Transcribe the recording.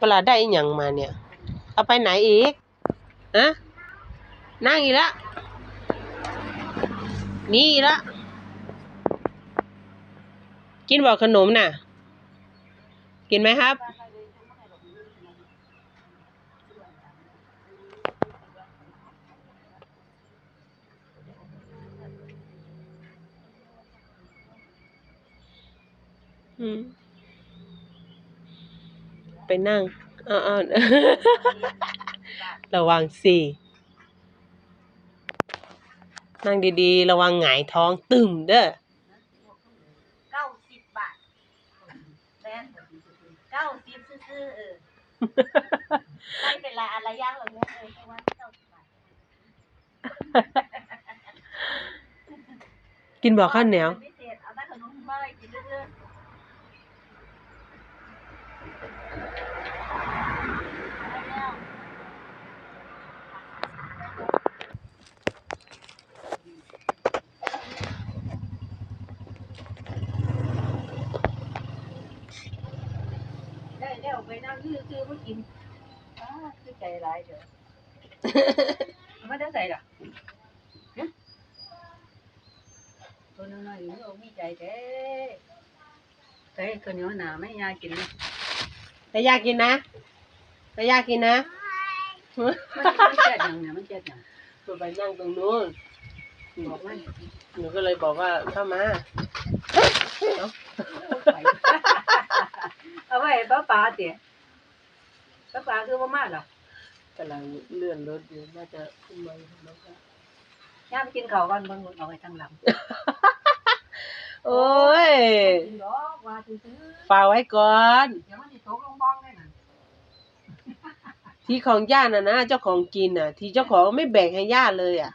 ปลาได้อีหยังมาเนี่ย เอาไปไหนอีกอะนั่งอีกล้วหนี่อีกล้วกินบอกขนมน่ะ กินไหมครับ อืม ไปนั่งเอ้าวระวังสินั่งดีๆ ระวังหงายท้องตึมเด้อเก้าสิบบาทแม่นเก้าสิบซื้อๆเออไม่เป็นไรอะไรย่างเหรอเนี่ยเออแค่ว่าเก้าสิบบาทกินบอกข้าวเหนียว พิเศษเอาแต่ขนมมาอะไรกินเรื่อยๆแล้ว ได้แล้วไปนั่งซื้อซื้อมากินอ้าคือใจร้ายเด้อเอามาได้ใส่ล่ะฮะตัวน้อยๆอยู่เอามีใจแท้ใส่ข้าวเหนียวหนาไม่ยากินเลยแต่อยากกินนะแต่อยากกินนะมันมันเจ็ดหยังเนี่ยมันเจ็ดหยังตัวไปนั่งตรงนู้นบอกมันหนูก็เลยบอกว่าเข้ามาเอาไว้ ป้าป๋าเตี๋ยป้าป๋าคือบ่มาหรอกกำลังเลื่อนรถอยู่น่าจะขึ้นมาแล้วก็ย่าไปกินข้าวก่อนเบิ่งเอาไว้ทางหลังโอ้ยกินดอกว่าซื่อฝากไว้ก่อน ๆเดี๋ยวมันสิตกลงบ้องได้น่ะที่ของย่าน่ะนะเจ้าของกินน่ะ ที่เจ้าของไม่แบ่งให้ย่าเลยอะ